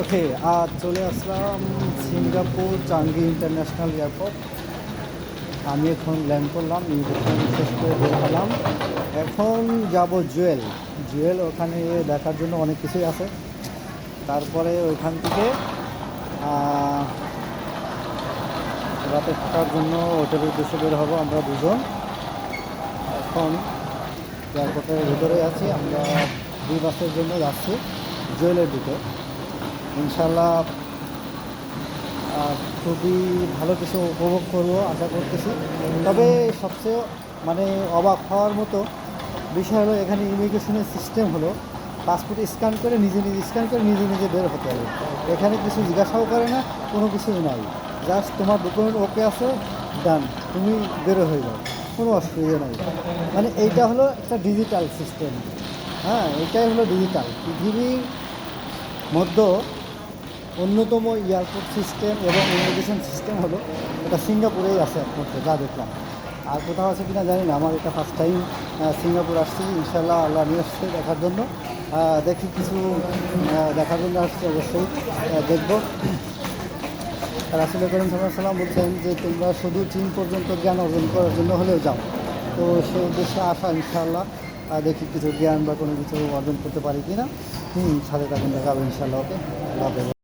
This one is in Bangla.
ওকে আর চলে আসলাম সিঙ্গাপুর চাঙ্গি ইন্টারন্যাশনাল এয়ারপোর্ট। আমি এখন ল্যান্ড করলাম ইমিগ্রেশন শেষ করে বের হলাম। এখন যাব জুয়েল। জুয়েল ওখানে দেখার জন্য অনেক কিছুই আছে। তারপরে ওইখান থেকে রাতে থাকার জন্য হোটেলের উদ্দেশ্যে বের হব আমরা দুজন। এখন এয়ারপোর্টের ভিতরে আছি, আমরা দুই বাসের জন্য যাচ্ছি জুয়েলের দিকে। ইনশাল্লাহ খুবই ভালো কিছু উপভোগ করব, আশা করতেছি। তবে সবচেয়ে মানে অবাক হওয়ার মতো বিষয় হলো, এখানে ইমিগ্রেশনের সিস্টেম হলো, পাসপোর্ট স্ক্যান করে নিজে নিজে স্ক্যান করে নিজে নিজে বের হতে হবে। এখানে কিছু জিজ্ঞাসাও করে না, কোনো কিছুই নাই। জাস্ট তোমার ডকুমেন্ট ওকে আছে ডান তুমি বেরো হয়ে যাও, কোনো অসুবিধা নাই। মানে এইটা হলো একটা ডিজিটাল সিস্টেম হ্যাঁ এটাই হলো ডিজিটাল পৃথিবীর মধ্যে অন্যতম এয়ারপোর্ট সিস্টেম এবং ইমিগ্রেশন সিস্টেম হলো এটা সিঙ্গাপুরেই আছে একমাত্র, যা দেখলাম। আর কোথাও আছে কিনা জানি না, আমার এটা ফার্স্ট টাইম সিঙ্গাপুর আসছি ইনশাল্লাহ আল্লাহ নিয়ে আসছে দেখার জন্য। দেখি কিছু দেখার জন্য আসছি অবশ্যই দেখব। রাসুল করিম সাল্লাম বলছেন যে, তোমরা শুধু চীন পর্যন্ত জ্ঞান অর্জন করার জন্য হলেও যাও। তো সেই উদ্দেশ্যে আসা ইনশাআল্লাহ। দেখি কিছু জ্ঞান বা কোনো কিছু অর্জন করতে পারি কি না হুম, সাথে থাকুন দেখাবো ইনশাআল্লাহ, ওকে।